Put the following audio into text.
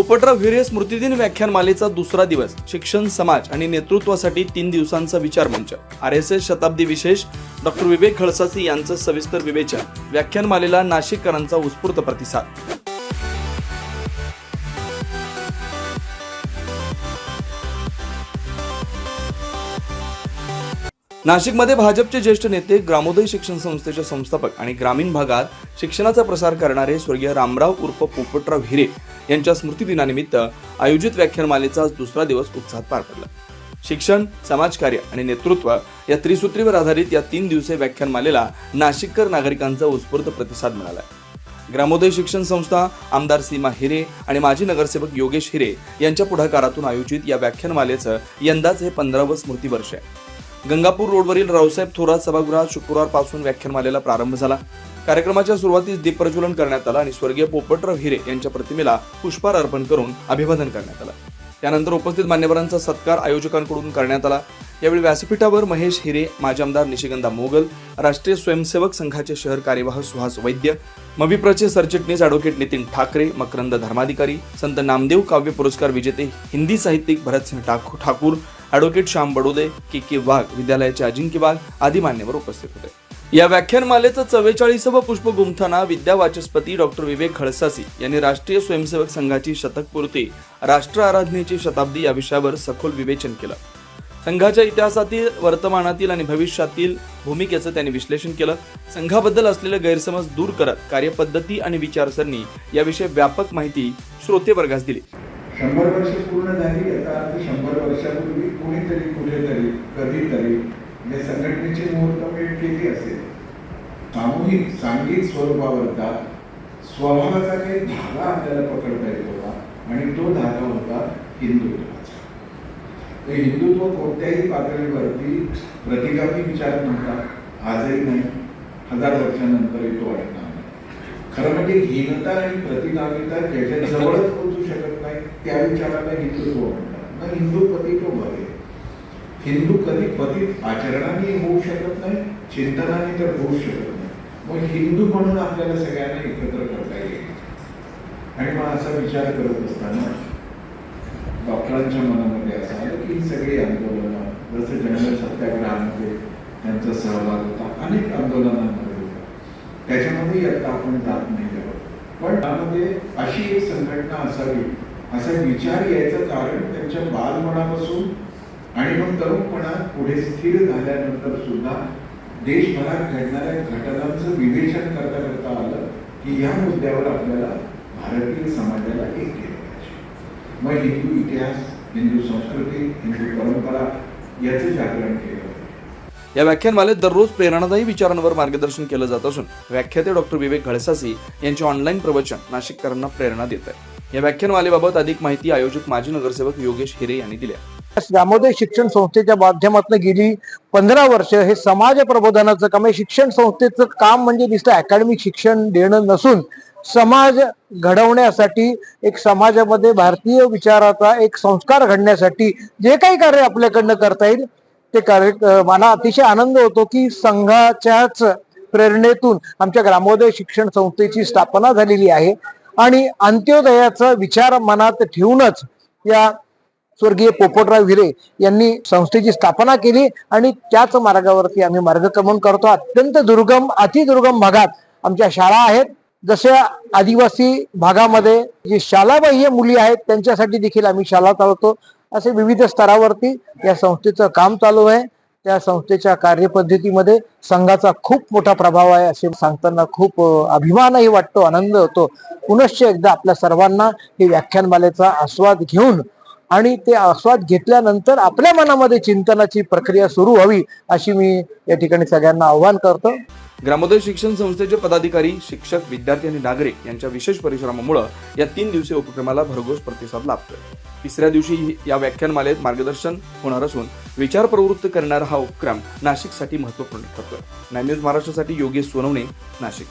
पोपटराव हिरे स्मृतिदिन व्याख्यानमालेचा दुसरा दिवस. शिक्षण समाज आणि नेतृत्वासाठी तीन दिवसांचा विचार मंच. आर एस एस शताब्दी विशेष डॉक्टर विवेक खळसासी यांचं सविस्तर विवेचन. व्याख्यानमालेला नाशिककरांचा उत्स्फूर्त प्रतिसाद. नाशिकमध्ये भाजपचे ज्येष्ठ नेते ग्रामोदय शिक्षण संस्थेचे संस्थापक आणि ग्रामीण भागात शिक्षणाचा प्रसार करणारे स्वर्गीय रामराव उर्फ पोपटराव हिरे यांच्या स्मृतिदिनानिमित्त आयोजित व्याख्यानमालेचा दुसरा दिवस उत्साहात पार पडला. शिक्षण समाजकार्य आणि नेतृत्व या त्रिसूत्रीवर आधारित या तीन दिवसीय व्याख्यानमालेला नाशिककर नागरिकांचा उत्स्फूर्त प्रतिसाद मिळाला. ग्रामोदय शिक्षण संस्था आमदार सीमा हिरे आणि माजी नगरसेवक योगेश हिरे यांच्या पुढाकारातून आयोजित या व्याख्यानमालेचं यंदाच हे पंधरावं स्मृती वर्ष आहे. गंगापूर रोडवरील रावसाहेब थोरात सभागृहात शुक्रवारपासून व्याख्यानमालेला प्रारंभ झाला. कार्यक्रमाच्या सुरुवातीस दीप प्रज्वलन करण्यात आलं आणि स्वर्गीय पोपटराव हिरे यांच्या प्रतिमेला पुष्पहार अर्पण करून अभिवादन करण्यात आलं. त्यानंतर उपस्थित मान्यवरांचा सत्कार आयोजकांकडून करण्यात आला. यावेळी व्यासपीठावर महेश हिरे माजी आमदार निशिगंधा मोगल राष्ट्रीय स्वयंसेवक संघाचे शहर कार्यवाह सुहास वैद्य मविप्रचे सरचिटणीस ॲडव्होकेट नितीन ठाकरे मकरंद धर्माधिकारी संत नामदेव काव्य पुरस्कार विजेते हिंदी साहित्यिक Bharatsingh ठाकू Thakur advocate Shyam Badode K K Wagh विद्यालयाचे अजिंक्य वाघ आदी मान्यवर उपस्थित होते. या व्याख्यानमालेचं चव्वेचाळीसावं पुष्प गुंफताना विद्या वाचस्पती डॉक्टर विवेक खडसासी यांनी राष्ट्रीय स्वयंसेवक संघाची शतकपूर्ती राष्ट्र आराधनेची शताब्दी या विषयावर सखोल विवेचन केलं. संघाच्या इतिहासातील वर्तमानातील आणि भविष्यातील भूमिकेचं त्यांनी विश्लेषण केलं. संघाबद्दल असलेले गैरसमज दूर करत कार्यपद्धती आणि विचारसरणी याविषयी व्यापक माहिती श्रोतेवर्गास दिली. शंभर वर्ष पूर्ण झाली आता शंभर वर्षापूर्वी कुणीतरी कुठेतरी कधीतरी या संघटनेची मुहूर्तमेढ केली असेल. सामूहिक सांघिक स्वरूपावरचा स्वभावाचा काही धागा आपल्याला पकडता येत होता आणि तो धागा होता हिंदुत्वाचा. तर हिंदुत्व कोणत्याही पातळीवरती प्रतिगामी विचार नव्हता आजही नाही हजार वर्षानंतरही तो वाटणार नाही. खरं म्हणजे हीनता आणि प्रतिगामिता ज्याच्या जवळच पोहोचू शकत नाही त्या विचाराला हिंदुत्व म्हणतात. मग हिंदू पती तो बघेल? हिंदू कधी पतित आचरणाने होऊ शकत नाही चिंतनाने तर होऊ शकत नाही. मग हिंदू म्हणून आपल्याला सगळ्यांना एकत्र करता येईल. आणि मग असा विचार करत असताना डॉक्टरांच्या मनामध्ये असं आलं की ही सगळी आंदोलनं जसं जनरल सत्याग्रहामध्ये त्यांचा सहभाग होता अनेक आंदोलनांमध्ये होता. त्याच्यामध्ये आता आपण जात नाही तेव्हा पण त्यामध्ये अशी एक संघटना असावी असा विचार यायचं कारण त्यांच्या बालमनापासून आणि मग तरुणपणात पुढे स्थिर झाल्यानंतर सुद्धा देशभरात घडणाऱ्या घटनांचं विवेचन करता करता आलं की या मुद्द्यावर आपल्याला भारतीय समाजाला एक केलं पाहिजे. मग हिंदू इतिहास हिंदू संस्कृती हिंदू परंपरा याचं जागरण केलं या व्याख्यानमालेत दररोज प्रेरणादायी विचारांवर मार्गदर्शन केलं जात असून व्याख्याते डॉक्टर विवेक घळसासी यांचे ऑनलाईन प्रवचन नाशिककरांना प्रेरणा देत आहे या व्याख्यानमालेबाबत अधिक माहिती आयोजक माजी नगरसेवक योगेश हिरे यांनी दिली आहे. ग्रामोदय शिक्षण संस्थेच्या माध्यमातून गेली पंधरा वर्ष हे समाज प्रबोधनाचं काम आहे. शिक्षण संस्थेचं काम म्हणजे नुसतं अकॅडमिक शिक्षण देणं नसून समाज घडवण्यासाठी एक समाजामध्ये भारतीय विचाराचा एक संस्कार घडण्यासाठी जे काही कार्य आपल्याकडनं करता येईल ते कार्य मला अतिशय आनंद होतो की संघाच्याच प्रेरणेतून आमच्या ग्रामोदय शिक्षण संस्थेची स्थापना झालेली आहे. आणि अंत्योदयाचा विचार मनात ठेवूनच या स्वर्गीय पोपटराव हिरे यांनी संस्थेची स्थापना केली आणि त्याच मार्गावरती आम्ही मार्गक्रमण करतो. अत्यंत दुर्गम अतिदुर्गम भागात आमच्या शाळा आहेत. जशा आदिवासी भागामध्ये जी शालाबाह्य मुली आहेत त्यांच्यासाठी देखील आम्ही शाळा चालवतो. असे विविध स्तरावरती या संस्थेचं काम चालू आहे. त्या संस्थेच्या कार्यपद्धतीमध्ये संघाचा खूप मोठा प्रभाव आहे असे सांगताना खूप अभिमानही वाटतो आनंद होतो. पुनश्च एकदा आपल्या सर्वांना हे व्याख्यानमालेचा आस्वाद घेऊन आणि ते आस्वाद घेतल्यानंतर आपल्या मनामध्ये चिंतनाची प्रक्रिया सुरू व्हावी अशी मी या ठिकाणी सगळ्यांना आव्हान करतो. ग्रामोदय शिक्षण संस्थेचे पदाधिकारी शिक्षक विद्यार्थी आणि नागरिक यांच्या विशेष परिश्रमामुळे या तीन दिवसीय उपक्रमाला भरघोस प्रतिसाद लाभतोय. तिसऱ्या दिवशी या व्याख्यानमालेत मार्गदर्शन होणार असून विचार प्रवृत्त करणारा हा उपक्रम नाशिकसाठी महत्त्वपूर्ण ठरतोय. नाय न्यूज महाराष्ट्रासाठी योगेश सोनवणे नाशिक.